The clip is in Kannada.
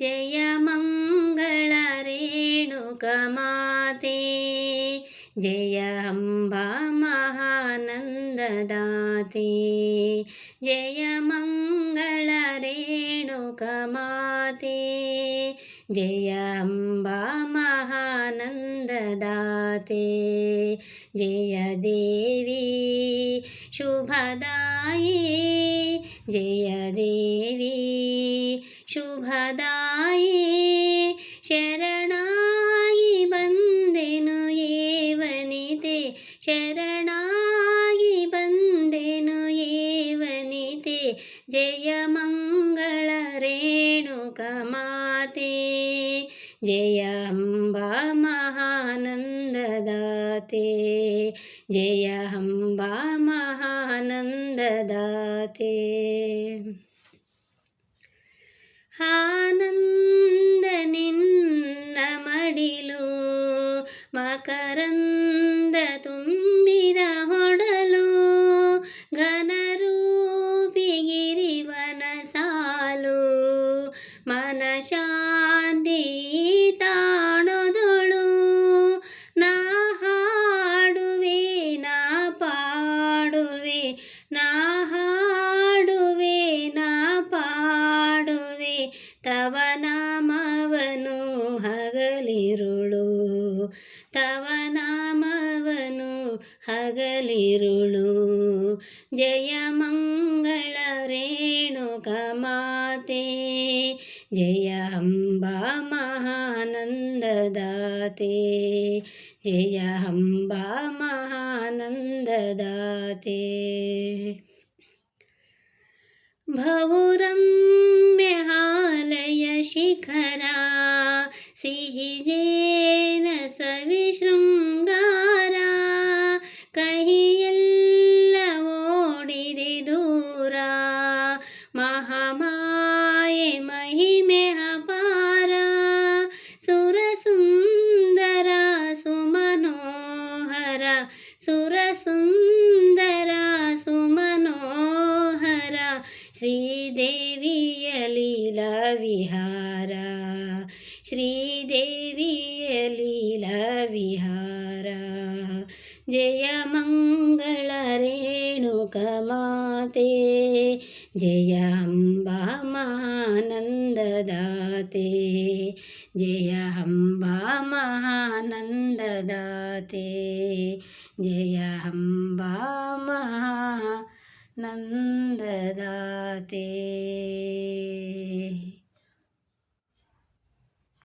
जयमङ्गलरेणुकमाते। जय अम्बा महानन्ददाते। जयमङ्गलरेणुकमाते जय अम्बा महा ರೇಣುಕಮಾತೆ ಜಯ ಅಂಬಾ ಮಹಾನಂದದಾತೆ ಜಯ ದೇವಿ, ಶುಭದಾಯಿ. ಜಯ ದೇವಿ, ಶುಭದಾಯಿ. ಶರಣಾಗಿ ಬಂದೆನು ಏವನಿತೆ. ಶರಣಾಗಿ ಬಂದೆನು ಏವನಿತೆ. ಜಯ ಮಂಗಳ ರೇಣುಕ ಮಾತೆ ಜಯ ಅಂಬಾ ಮಹಾನಂದದಾತೆ ಜಯ ಅಂಬಾ ಮಹಾನಂದದಾತೆ ಆನಂದ ನಿನ್ನ ಮಡಿಲು ಮಕರಂದ ತುಂಬಿದ ಹೊಡಲು ಘನರೂಪಿ ಗಿರಿವನ ಸಾಲು ಮನ ನಾ ಹಾಡುವೆ, ನಾ ಪಾಡುವೆ, ತವ ನಾಮವನು ಹಗಲಿರುಳು. ತವ ನಾಮವನು ಹಗಲಿರುಳು. ಜಯ ಮಂಗಳ ರೇಣುಕ ಮಾತೆ, ಜಯ ಅಂಬಾ ಜಯ ಅಂಬಾ ಮಹಾನಂದದಾತೆ. ಭವುರಮ್ಯ ಹಾಲಯ ಶಿಖರ ಸಿಹಿ ಜೇನ ಸವಿ ಶೃಂಗಾರ ಕಹಿಯೆಲ್ಲ ಓಡಿದೆ सुरसुन्दरा सुमनोहरा श्रीदेवीय लीलाविहार श्रीदेवीय लीलाविहार। जय मङ्गल रेणुकमाते दाते। जय हम्बा महानन्ददाते। जय हम्बा महानन्ददाते।